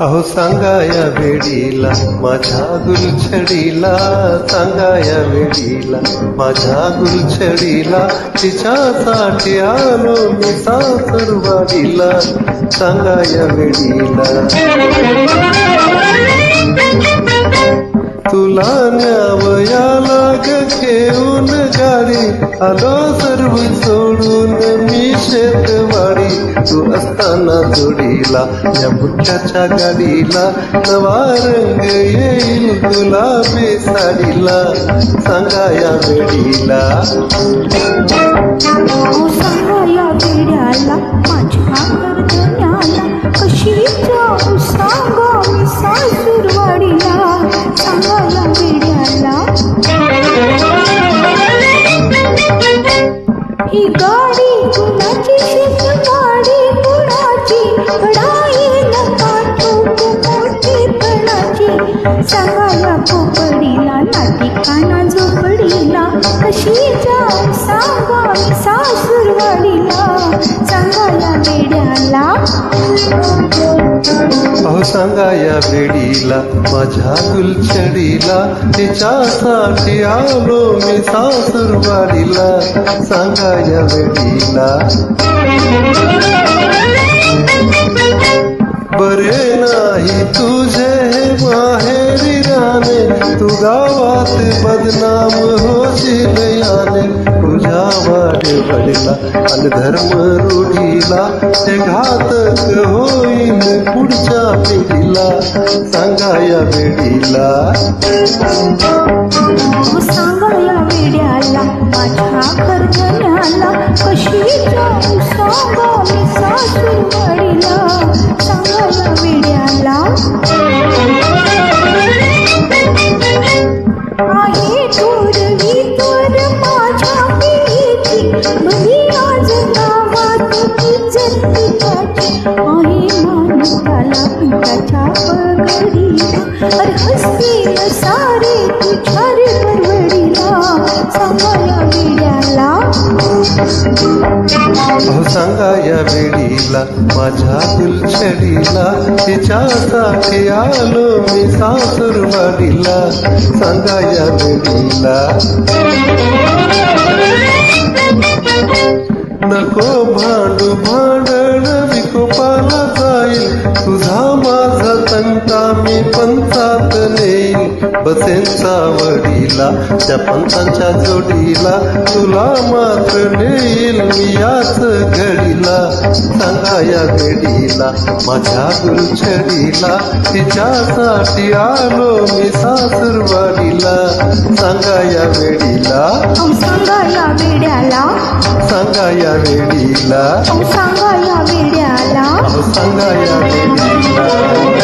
अहो सांगाया वेडीला माझ्या गुलछडीला सांगाया वेडीला माझ्या गुलछडीला तिच्यासाठी आलो मी सासरवाडीला. सांगाया वेडीला तुला न्यावयाला लाग घेऊन गाडी आलो सर सोडून मी शेतवाडी तू असताना जोडीला या बुट्ट्याच्या गाडीला नवा रंग येईल गुलाबी साडीला सांगा या वेडीला ओ सांगाया वेड्याला माझ्या गर्दन्याला कशी सांगा. ही गाडी कुणाची शेतवाडी कुणाची? पडाईल काटूक मोठी तणाची. सांगाया पोपडीला नाटिकाना झोपडीला. कशी जाऊ सांगा मी सासूरवाडीला सांगाया वेड्याला अहो सांगा या वेडीला माझ्या गुलछडीला तिच्यासाठी आलो मी सासरवाडीला. सांगा या वेडीला गावात बदनाम होशील याने तुझ्या वाडीला आणि धर्म रूढीला. ते घातक होईल पुढच्या पिढीला. सांगा या पिढीला हो माझ्या कर्जन्याला कशी जाऊ? सांगा मी मान त्याला त्याच्या पगडीला अरे हसतील सारे तुझ्या रे परवडीला सांगाया वेड्याला. अहो सांगा या वेडीला माझ्या फुलछडीला तिच्यासाठी आलो मी सासुरवाडीला. सांगा या वेडीला. नको भांडू भांडण बसेन वडीला त्या पंचांच्या जोडीला. तुला मात्र नेईल मी याच घडीला. सांगा या घडीला माझ्या गुलछडीला तिच्यासाठी आलो मी सासरवाडीला. सांगा या वेडीला. ओ सांगाया वेड्याला. सांगा या वेडीला. ओ सांगाया वेड्याला. सांगा या वेडीला.